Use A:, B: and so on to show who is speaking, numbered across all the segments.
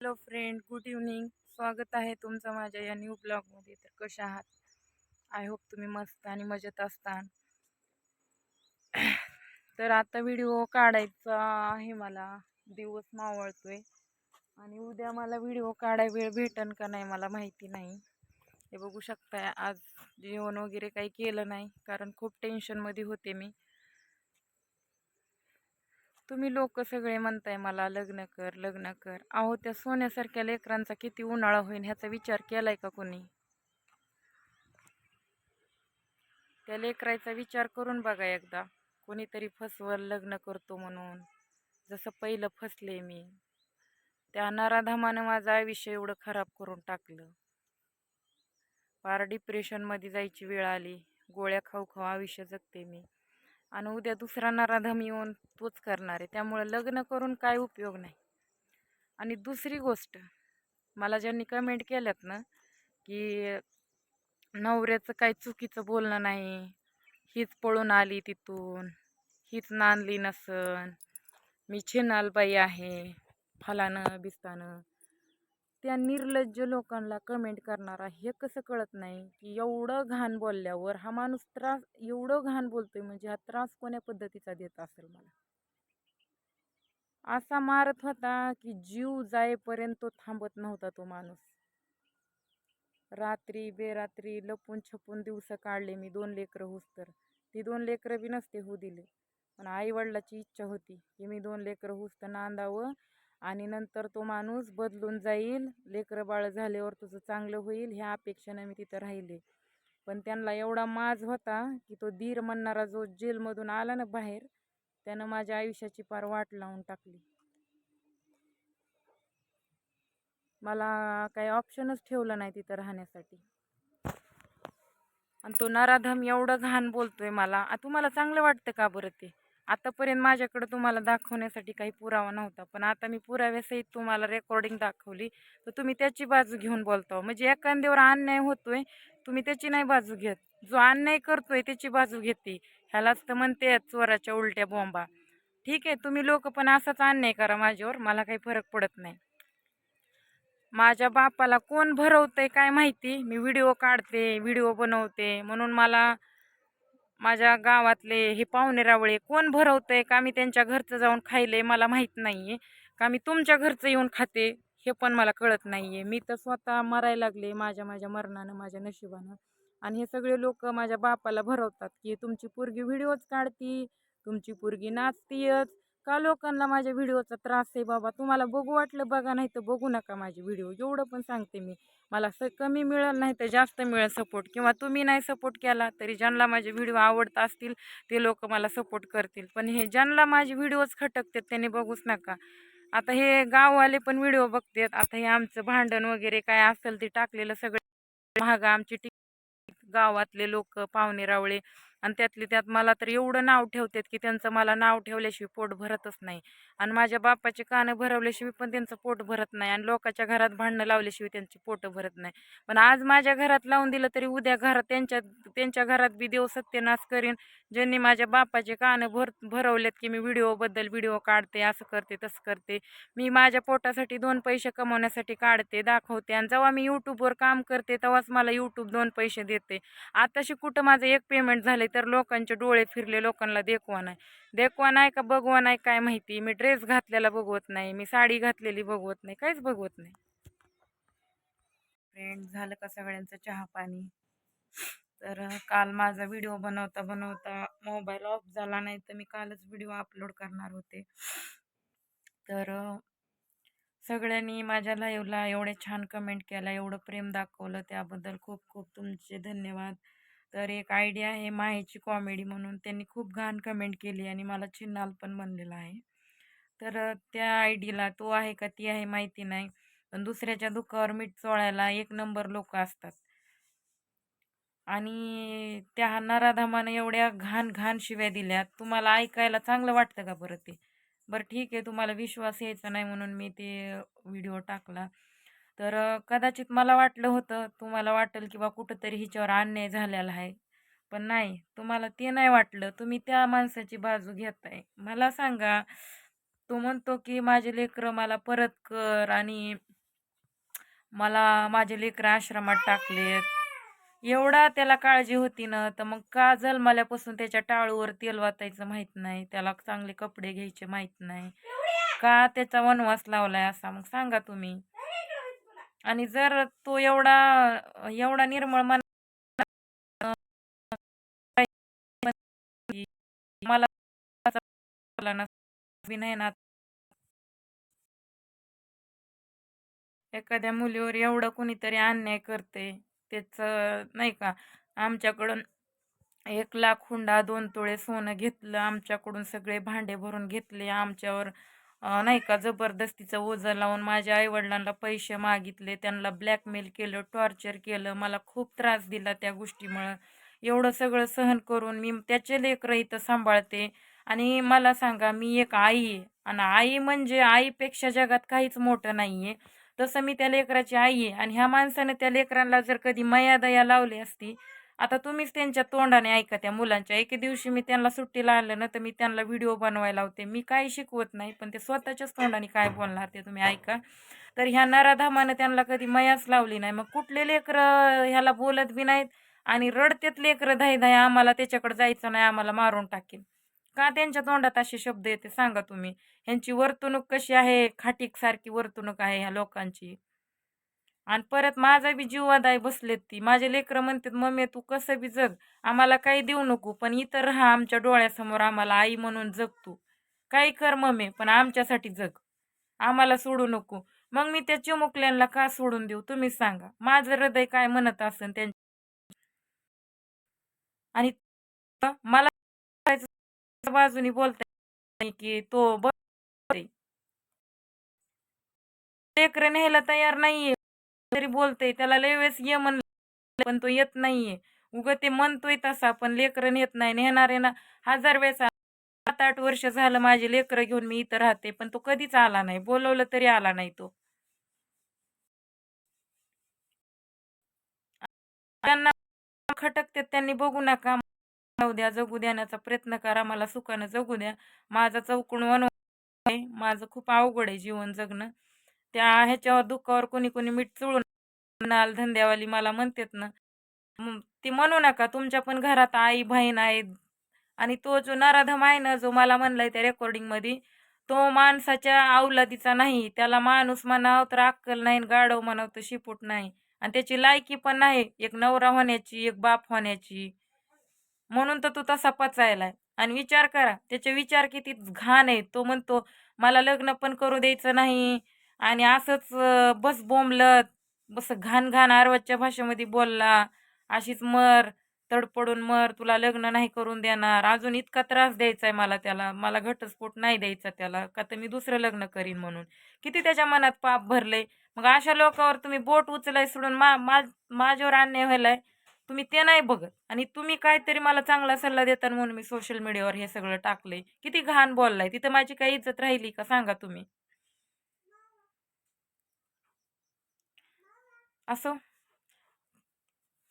A: Hello friend good evening स्वागत आहे तुमचं माझ्या या न्यू ब्लॉगमध्ये तर कशा आहात? आय होप तुम्ही मस्त आणि मजेत असतान. तर आता व्हिडिओ काढायचा आहे मला. दिवस मावळतोय. आणि उद्या मला व्हिडिओ काढाय वेळ भेटन का नाही मला माहिती नाही. हे बघू शकताय आज जेवण वगैरे काही केलं नाही कारण खूप टेन्शनमध्ये होते मी. तुम्ही लोक सगळे म्हणताय मला लग्न कर लग्न कर. अहो त्या सोन्यासारख्या लेकरांचा किती उन्हाळा होईल ह्याचा विचार केलाय का कोणी? त्या लेकराचा विचार करून बघा एकदा. कोणीतरी फसवल लग्न करतो म्हणून. जसं पहिलं फसले मी. त्या नराधामानं माझं आयुष्य एवढं खराब करून टाकलं. फार डिप्रेशनमध्ये जायची वेळ आली. गोळ्या खाऊ खाऊ आयुष्य जगते मी. आणि उद्या दुसरा नराधम येऊन तोच करणार आहे. त्यामुळे लग्न करून काय उपयोग नाही. आणि दुसरी गोष्ट मला ज्यांनी कमेंट केल्यात ना की नवऱ्याचं काही चुकीचं बोलणं नाही हीच पळून आली तिथून हीच नांदली नसन मी छिनालबाई आहे फलानं बिस्तानं त्या निर्लज्ज लोकांना कमेंट करणारा हे कसं कळत नाही की एवढं घाण बोलल्यावर हा माणूस त्रास एवढं घाण बोलतोय म्हणजे हा त्रास कोण्या पद्धतीचा देत असेल मला? असा मारत होता की जीव जाईपर्यंत तो थांबत नव्हता तो माणूस. रात्री बेरात्री लपून छपून दिवस काढले मी दोन लेकरं होस तर. ती दोन लेकरं बी नसते होऊ दिले. पण आई वडिलाची इच्छा होती की मी दोन लेकरं होस तर नांदावं. आणि नंतर तो माणूस बदलून जाईल. लेकरं बाळ झाल्यावर तुझं चांगलं होईल ह्या अपेक्षेनं मी तिथं राहिले. पण त्यांना एवढा माज होता की तो धीर म्हणणारा जो जेलमधून आला ना बाहेर त्यानं माझ्या आयुष्याची पार वाट लावून टाकली. मला काही ऑप्शनच ठेवलं नाही तिथं राहण्यासाठी. आणि तो नराधम एवढं घाण बोलतोय मला. तुम्हाला चांगलं वाटतं का बरं ते? आतापर्यंत माझ्याकडं तुम्हाला दाखवण्यासाठी काही पुरावा नव्हता पण आता मी पुराव्यासहित तुम्हाला रेकॉर्डिंग दाखवली. तर तुम्ही त्याची बाजू घेऊन बोलता म्हणजे एखाद्यावर अन्याय होतोय तुम्ही त्याची नाही बाजू घेत. जो अन्याय करतोय त्याची बाजू घेते. ह्यालाच तर म्हणते चोराच्या उलट्या बॉम्बा ठीक आहे तुम्ही लोक पण असाच अन्याय करा माझ्यावर. मला काही फरक पडत नाही. माझ्या बापाला कोण भरवतंय काय माहिती? मी व्हिडिओ काढते व्हिडिओ बनवते. म्हणून मला माझ्या गावातले हे पाहुणे रावळे कोण आहे का मी त्यांच्या घरचं जाऊन खायले मला माहीत नाही आहे का मी तुमच्या घरचं येऊन खाते हे पण मला कळत नाही आहे मी तर स्वतः मरायला लागले माझ्या माझ्या मरणानं माझ्या नशिबानं. आणि हे सगळे लोक माझ्या बापाला भरवतात की तुमची पोरगी व्हिडिओच काढती तुमची पोरगी नाचतीयच का लोकांना माझ्या व्हिडिओचा त्रास आहे बाबा? तुम्हाला बघू वाटलं बघा नाही तर बघू नका माझे व्हिडिओ. एवढं पण सांगते मी. मला स कमी मिळेल नाही तर जास्त मिळेल सपोर्ट किंवा तुम्ही नाही सपोर्ट केला तरी ज्यांना माझे व्हिडिओ आवडत असतील ते लोक मला सपोर्ट करतील. पण हे ज्यांना माझे व्हिडिओज खटकतात त्यांनी बघूच नका. आता हे गाववाले पण व्हिडिओ बघतात. आता हे आमचं भांडण वगैरे काय असेल ते टाकलेलं सगळं. महागा आमची टी गावातले लोक पाहुणे रावळे आणि त्यातली त्यात मला तर एवढं नाव ठेवतात की त्यांचं मला नाव ठेवल्याशिवाय पोट भरतच नाही. आणि माझ्या बापाचे कानं भरवल्याशिवाय पण त्यांचं पोट भरत नाही आणि लोकांच्या घरात भांडणं लावल्याशिवाय त्यांची पोट भरत नाही. पण आज माझ्या घरात लावून दिलं तरी उद्या घरात त्यांच्या त्यांच्या घरात बी देव सत्यनाश करीन. ज्यांनी माझ्या बापाचे कानं भर भरवलेत की मी व्हिडिओबद्दल व्हिडिओ काढते असं करते तसं करते. मी माझ्या पोटासाठी दोन पैसे कमवण्यासाठी काढते दाखवते आणि जेव्हा मी यूट्यूबवर काम करते तेव्हाच मला यूट्यूब दोन पैसे देते. आताशी कुठं माझं एक पेमेंट झालं तर लोकांचे डोळे फिरले लोकांना देखवा नाही. देखवा नाही का बघवा नाही काय माहिती? मी ड्रेस घातलेला बघवत नाही मी साडी घातलेली बघवत नाही काहीच बघवत नाही. फ्रेंड झालं का सगळ्यांचं चहा पाणी? तर काल माझा व्हिडिओ बनवता बनवता मोबाईल ऑफ झाला नाही तर मी कालच व्हिडिओ अपलोड करणार होते. तर सगळ्यांनी माझ्या लाईव्हला एवढे छान कमेंट केला एवढं प्रेम दाखवलं त्याबद्दल खूप खूप तुमचे धन्यवाद. तर एक आयडिया आहे माहेची कॉमेडी म्हणून. त्यांनी खूप घाण कमेंट केली आणि मला चिन्हाल पण बनलेला आहे. तर त्या आयडीला तो आहे का ती आहे माहिती नाही. पण दुसऱ्याच्या दुःखावर मीठ चोळायला एक नंबर लोक असतात. आणि त्या नराधामानं एवढ्या घाण घाण शिव्या दिल्या. तुम्हाला ऐकायला चांगलं वाटतं का बरं ते? बरं ठीक आहे तुम्हाला विश्वास यायचा नाही म्हणून मी ते व्हिडिओ टाकला. तर कदाचित मला वाटलं होतं तुम्हाला वाटेल की बा कुठंतरी हिच्यावर अन्याय झालेला आहे. पण नाही तुम्हाला ते नाही वाटलं. तुम्ही त्या माणसाची बाजू घेताय. मला सांगा तो म्हणतो की माझे लेकरं मला परत कर आणि मला माझे लेकरं आश्रमात टाकलेत. एवढा त्याला काळजी होती ना तर मग का जन्माल्यापासून त्याच्या टाळूवर तेल वाचायचं माहीत नाही. त्याला चांगले कपडे घ्यायचे माहीत नाही. का त्याचा वनवास लावलाय असा? मग सांगा तुम्ही. आणि जर तो एवढा एवढा निर्मळ मन मला ना. एखाद्या मुलीवर एवढं कुणीतरी अन्याय करते त्याचं नाही का? आमच्याकडून एक लाख हुंडा दोन तोळे सोनं घेतलं आमच्याकडून सगळे भांडे भरून घेतले आमच्यावर नाही का जबरदस्तीचं ओझं लावून माझ्या आईवडिलांना पैसे मागितले त्यांना ब्लॅकमेल केलं टॉर्चर केलं मला खूप त्रास दिला त्या गोष्टीमुळं. एवढं सगळं सहन करून मी त्याचे लेकरं इथं सांभाळते. आणि मला सांगा मी एक आई आहे. आणि आई म्हणजे आईपेक्षा जगात काहीच मोठं नाही आहे तसं मी त्या लेकराची आई आहे. आणि ह्या माणसानं त्या लेकरांना जर कधी मया दया लावली असती आता तुम्हीच त्यांच्या तोंडाने ऐका त्या मुलांच्या. एके दिवशी मी त्यांना सुट्टीला आणलं ना तर मी त्यांना व्हिडिओ बनवायला होते मी काही शिकवत नाही पण ते स्वतःच्याच तोंडाने काय बोलणार ते तुम्ही ऐका. तर ह्या नराधामानं त्यांना कधी मयाच लावली नाही. मग कुठले लेकरं ह्याला बोलत बी नाहीत आणि रडतेत लेकरं धाय धाय आम्हाला त्याच्याकडे जायचं नाही आम्हाला मारून टाकेल का त्यांच्या तोंडात असे शब्द येते? सांगा तुम्ही. ह्यांची वर्तणूक कशी आहे? खाटीक सारखी वर्तणूक आहे ह्या लोकांची. आणि परत माझा बी जीवादाय बसलेत ती. माझे लेकरं म्हणतात मम्मी तू कसं बी जग. आम्हाला काही देऊ नको पण इतर राहा आमच्या डोळ्यासमोर आम्हाला आई म्हणून जग तू. काही कर मम्मी पण आमच्यासाठी जग. आम्हाला सोडू नको. मग मी त्या चिमुकल्यांना का सोडून देऊ तुम्ही सांगा. माझं हृदय काय म्हणत असेल त्यांच्या आणि मला बाजूनी बोलताय की तो लेकर लेकरं न्यायला तयार नाहीये. तरी बोलतोय त्याला लय वेळेस ये म्हणलं पण तो येत नाहीये. उग ते म्हणतोय तसा पण लेकरं नेत नाही. नेणारे ना हजार वेळेस सात आठ वर्ष झालं माझे लेकरं घेऊन मी इथं राहते पण तो कधीच आला नाही. बोलवलं तरी आला नाही तो. त्यांना खटकते त्यांनी बघू नका. जाऊ द्या जगू देण्याचा प्रयत्न करा. मला सुखानं जगू द्या. माझा चौकून वन आहे माझं खूप अवघड आहे जीवन जगणं. त्या ह्याच्यावर दुःखावर कोणी कोणी मीठ चुळून नाल धंद्यावाली मला म्हणतात ना मग ती म्हणू नका तुमच्या पण घरात आई बहीण आहे आणि तो जो नराधम आहे ना जो मला म्हणलाय त्या रेकॉर्डिंगमध्ये तो माणसाच्या अवलादीचा नाही. त्याला माणूस म्हणावं तर अक्कल नाही गाडव गाढव म्हणावं तर शिपूट नाही. आणि त्याची लायकी पण नाही एक नवरा होण्याची एक बाप होण्याची. म्हणून तर तू तसा पचायलाय. आणि विचार करा त्याचे विचार किती घाण आहे तो म्हणतो मला लग्न पण करू द्यायचं नाही. आणि असंच बस बोंबलत बस घाण घाण आरवतच्या भाषेमध्ये बोलला अशीच मर तडपडून मर तुला लग्न नाही करून देणार अजून इतका त्रास द्यायचा आहे मला त्याला मला घटस्फोट नाही द्यायचा त्याला का तर मी दुसरं लग्न करीन म्हणून. किती त्याच्या मनात पाप भरले मग अशा लोकांवर तुम्ही बोट उचलाय सोडून मा मा- माझ्यावर अन्याय व्हायलाय. तुम्ही ते नाही बघत. आणि तुम्ही काहीतरी मला चांगला सल्ला देता म्हणून मी सोशल मीडियावर हे सगळं टाकलंय. किती घाण बोललाय. तिथं माझी काही इज्जत राहिली का? सांगा तुम्ही. असो.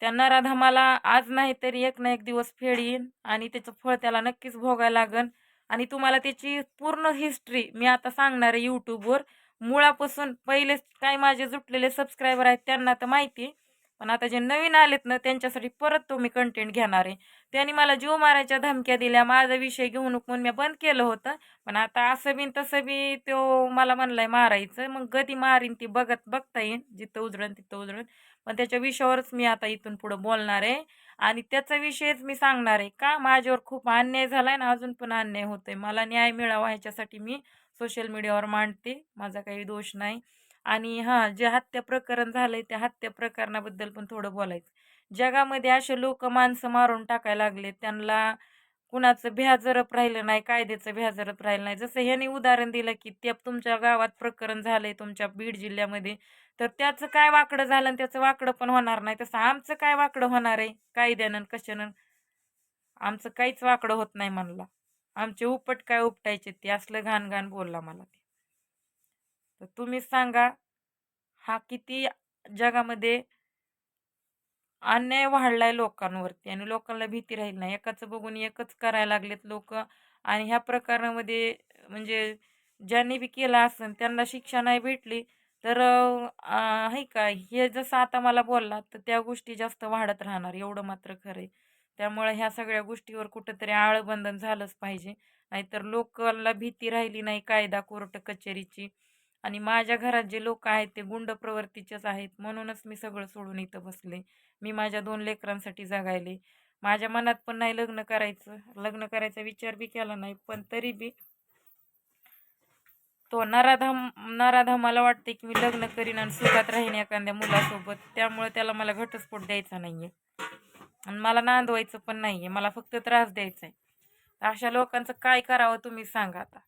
A: त्या राधामाला आज नाही तरी एक ना एक दिवस फेड येईन आणि त्याचं फळ त्याला नक्कीच भोगायला लागन. आणि तुम्हाला त्याची पूर्ण हिस्ट्री मी आता सांगणार आहे यूट्यूबवर मुळापासून पहिले काय माझे जुटलेले सबस्क्रायबर आहेत त्यांना तर माहिती आहे. पण आता जे नवीन आलेत ना त्यांच्यासाठी परत तो मी कंटेंट घेणार आहे. त्यांनी मला जीव मारायच्या धमक्या दिल्या माझा विषय घेऊ नको म्हणून मी बंद केलं होतं. पण आता असं बी तसं बी तो मला म्हणलाय मारायचं मग गती मारीन ती बघत बघता येईन जिथं उजळण तिथं उजळण पण त्याच्या विषयावरच मी आता इथून पुढं बोलणार आहे. आणि त्याचा विषयच मी सांगणार आहे. का? माझ्यावर खूप अन्याय झालाय ना अजून पण अन्याय होतोय. मला न्याय मिळावा ह्याच्यासाठी मी सोशल मीडियावर मांडते. माझा काही दोष नाही. आणि हां जे हत्या प्रकरण झालंय त्या हत्या प्रकरणाबद्दल पण थोडं बोलायचं. जगामध्ये असे लोक माणसं मारून टाकायला लागले त्यांना कुणाचं भ्याजरप राहिलं नाही कायद्याचं भ्याजरप राहिलं नाही. जसं ह्याने उदाहरण दिलं की ते तुमच्या गावात प्रकरण झालंय तुमच्या बीड जिल्ह्यामध्ये तर त्याचं काय वाकडं झालं आणि त्याचं वाकडं पण होणार नाही. तसं आमचं काय वाकडं होणार आहे? कायद्यानं कशानं? आमचं काहीच वाकडं होत नाही म्हणला. आमचे उपट काय उपटायचे ते? असलं घाण घाण बोलला मला तर तुम्ही सांगा हा किती जगामध्ये अन्याय वाढलाय लोकांवरती आणि लोकांना भीती राहील नाही. एकच बघून एकच करायला लागलेत लोक आणि ह्या प्रकारामध्ये म्हणजे ज्यांनी बी केलं असेल त्यांना शिक्षा नाही भेटली तर आहे का? हे जसं आता मला बोलला तर त्या गोष्टी जास्त वाढत राहणार एवढं मात्र खरं आहे. त्यामुळे ह्या सगळ्या गोष्टीवर कुठंतरी आळबंधन झालंच पाहिजे. नाहीतर लोकांना भीती राहिली नाही कायदा कोर्ट कचेरीची. आणि माझ्या घरात जे लोक आहेत ते गुंड प्रवृत्तीचेच आहेत. म्हणूनच मी सगळं सोडून इथं बसले. मी माझ्या दोन लेकरांसाठी जगायले. माझ्या मनात पण नाही लग्न करायचं. लग्न करायचा विचार बी केला नाही. पण तरी बी तो नराधाम नराधामाला वाटते की मी लग्न करीन आणि सुखात राहीन एखाद्या मुलासोबत. त्यामुळे त्याला मला घटस्फोट द्यायचा नाहीये. आणि मला नांदवायचं पण नाहीये. मला फक्त त्रास द्यायचा आहे अशा लोकांचं काय करावं तुम्ही सांगा आता.